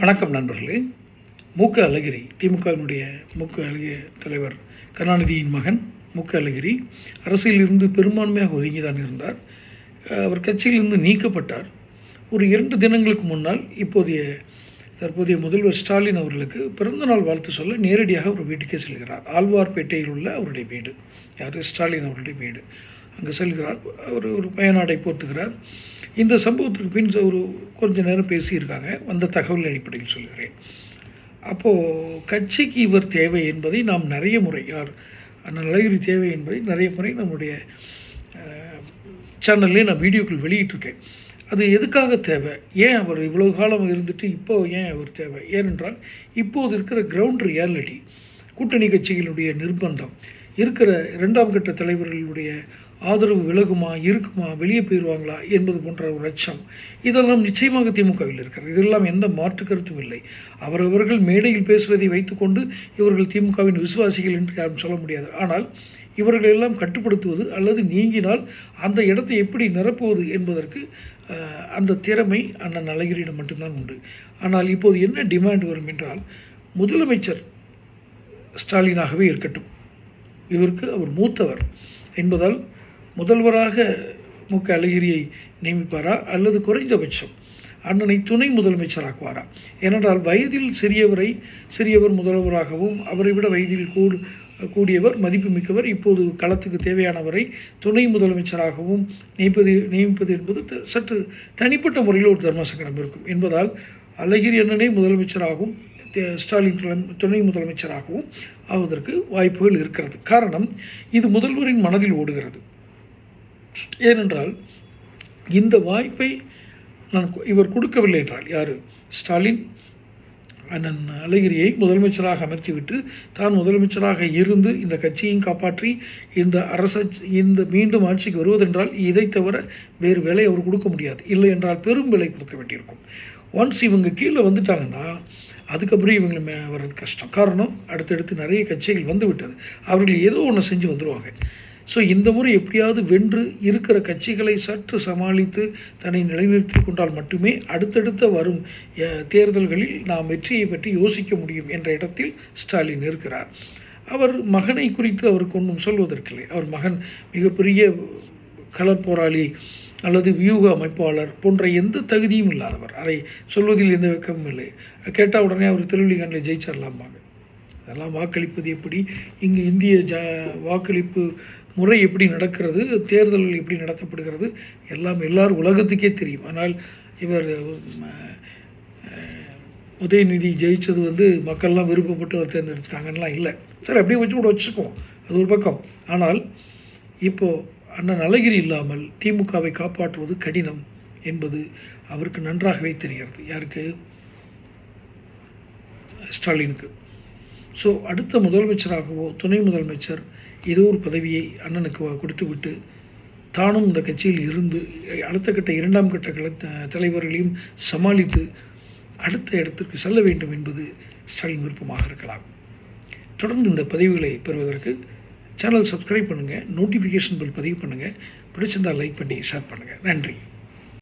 வணக்கம் நண்பர்களே. மூக்க அழகிரி திமுகவினுடைய மூக்க அழகிய தலைவர் கருணாநிதியின் மகன் மூக்க அழகிரி அரசியலிருந்து பெரும்பான்மையாக ஒதுங்கி தான் இருந்தார் அவர் கட்சியிலிருந்து நீக்கப்பட்டார். ஒரு இரண்டு தினங்களுக்கு முன்னால் இப்போதைய தற்போதைய முதல்வர் ஸ்டாலின் அவர்களுக்கு பிறந்தநாள் வாழ்த்து சொல்ல நேரடியாக ஒரு வீட்டுக்கே செல்கிறார். ஆழ்வார்பேட்டையில் உள்ள அவருடைய வீடு. யார்? ஸ்டாலின் அவருடைய வீடு. அங்கே செல்கிறார். அவர் ஒரு பயனாடை போர்த்துகிறார். இந்த சம்பவத்துக்கு பின் ஒரு கொஞ்ச நேரம் பேசியிருக்காங்க. வந்த தகவல் அடிப்படையில் சொல்கிறேன். அப்போது கட்சிக்கு இவர் தேவை என்பதை நாம் நிறைய முறை யார் அண்ணன் அழகிரி தேவை என்பதை நிறைய முறை நம்முடைய சேனல்லே நான் வீடியோக்கள் வெளியிட்டிருக்கேன். அது எதுக்காக தேவை? ஏன் அவர் இவ்வளோ காலம் இருந்துட்டு இப்போ ஏன் அவர் தேவை? ஏனென்றால் இப்போது இருக்கிற கிரவுண்ட் ரியாலிட்டி கூட்டணி கட்சிகளுடைய நிர்பந்தம் இருக்கிற இரண்டாம் கட்ட தலைவர்களுடைய ஆதரவு விலகுமா இருக்குமா வெளியே போயிடுவாங்களா என்பது போன்ற ஒரு அச்சம். இதெல்லாம் நிச்சயமாக திமுகவில் இருக்கிறது. இதெல்லாம் எந்த மாற்று கருத்தும் இல்லை. அவரவர்கள் மேடையில் பேசுவதை வைத்துக்கொண்டு இவர்கள் திமுகவின் விசுவாசிகள் என்று யாரும் சொல்ல முடியாது. ஆனால் இவர்களெல்லாம் கட்டுப்படுத்துவது அல்லது நீங்கினால் அந்த இடத்தை எப்படி நிரப்புவது என்பதற்கு அந்த திறமை அண்ணன் அழகிரியிடம் மட்டும்தான் உண்டு. ஆனால் இப்போது என்ன டிமாண்ட் வரும் என்றால் முதலமைச்சர் ஸ்டாலினாகவே இருக்கட்டும். இவருக்கு அவர் மூத்தவர் என்பதால் முதல்வராக மு. க. அழகிரியை நியமிப்பாரா அல்லது குறைந்தபட்சம் அண்ணனை துணை முதலமைச்சராக்குவாரா? ஏனென்றால் வயதில் சிறியவரை சிறியவர் முதல்வராகவும் அவரை விட வயதில் கூடு கூடியவர் மதிப்புமிக்கவர் இப்போது களத்துக்கு தேவையானவரை துணை முதலமைச்சராகவும் நியமிப்பது நியமிப்பது என்பது சற்று தனிப்பட்ட முறையில் ஒரு தர்ம சங்கடம் இருக்கும். என்பதால் அழகிரி அண்ணனே முதலமைச்சராகவும் ஸ்டாலின் துணை முதலமைச்சராகவும் ஆவதற்கு வாய்ப்புகள் இருக்கிறது. காரணம் இது முதல்வரின் மனதில் ஓடுகிறது. ஏனென்றால் இந்த வாய்ப்பை நான் இவர் கொடுக்கவில்லை என்றால் யார்? ஸ்டாலின். அண்ணன் அழகிரியை முதலமைச்சராக அமர்த்திவிட்டு தான் முதலமைச்சராக இருந்து இந்த கட்சியையும் காப்பாற்றி இந்த அரச இந்த மீண்டும் ஆட்சிக்கு வருவதென்றால் இதை தவிர வேறு விலை அவர் கொடுக்க முடியாது. இல்லை என்றால் பெரும் விலை கொடுக்க வேண்டியிருக்கும். ஒன்ஸ் இவங்க கீழே வந்துட்டாங்கன்னா அதுக்கப்புறம் இவங்களை மே வர்றது கஷ்டம். காரணம் அடுத்தடுத்து நிறைய கட்சிகள் வந்து விட்டது அவர்கள் ஏதோ ஒன்று செஞ்சு வந்துடுவாங்க ஸோ இந்த முறை எப்படியாவது வென்று இருக்கிற கட்சிகளை சற்று சமாளித்து தன்னை நிலைநிறுத்தி கொண்டால் மட்டுமே அடுத்தடுத்த வரும் தேர்தல்களில் நாம் வெற்றியை பற்றி யோசிக்க முடியும் என்ற இடத்தில் ஸ்டாலின் இருக்கிறார். அவர் மகனை குறித்து அவருக்கு ஒன்றும் சொல்வதற்கில்லை. அவர் மகன் மிகப்பெரிய களப்போராளி அல்லது வியூக அமைப்பாளர் போன்ற எந்த தகுதியும் இல்லாதவர். அதை சொல்வதில் எந்த வெக்கமும் இல்லை. கேட்டால் உடனே அவர் திருவள்ளிகண்டில் ஜெயிச்சிடலாம்பாங்க அதெல்லாம் வாக்களிப்பது எப்படி? இங்கே இந்திய ஜ வாக்களிப்பு முறை எப்படி நடக்கிறது? தேர்தல் எப்படி நடத்தப்படுகிறது? எல்லாம் எல்லார் உலகத்துக்கே தெரியும். ஆனால் இவர் உதயநிதி ஜெயித்தது வந்து மக்கள்லாம் விருப்பப்பட்டு அவர் தேர்ந்தெடுத்துட்டாங்கலாம் இல்லை. சரி அப்படியே வச்சு கூட வச்சுக்குவோம். அது ஒரு பக்கம். ஆனால் இப்போது அண்ணன் அழகிரி இல்லாமல் திமுகவை காப்பாற்றுவது கடினம் என்பது அவருக்கு நன்றாகவே தெரிகிறது. யாருக்கு? ஸ்டாலினுக்கு. ஸோ அடுத்த முதலமைச்சராகவோ துணை முதலமைச்சர் ஏதோ ஒரு பதவியை அண்ணனுக்கு கொடுத்துவிட்டு தானும் இந்த கட்சியில் இருந்து அடுத்த கட்ட இரண்டாம் கட்ட கல தலைவர்களையும் சமாளித்து அடுத்த இடத்திற்கு செல்ல வேண்டும் என்பது ஸ்டாலின் விருப்பமாக இருக்கலாம். தொடர்ந்து இந்த பதிவுகளை பெறுவதற்கு சேனல் சப்ஸ்கிரைப் பண்ணுங்கள் நோட்டிஃபிகேஷன் பில் பதிவு பண்ணுங்கள் பிடிச்சிருந்தால் லைக் பண்ணி ஷேர் பண்ணுங்கள் நன்றி.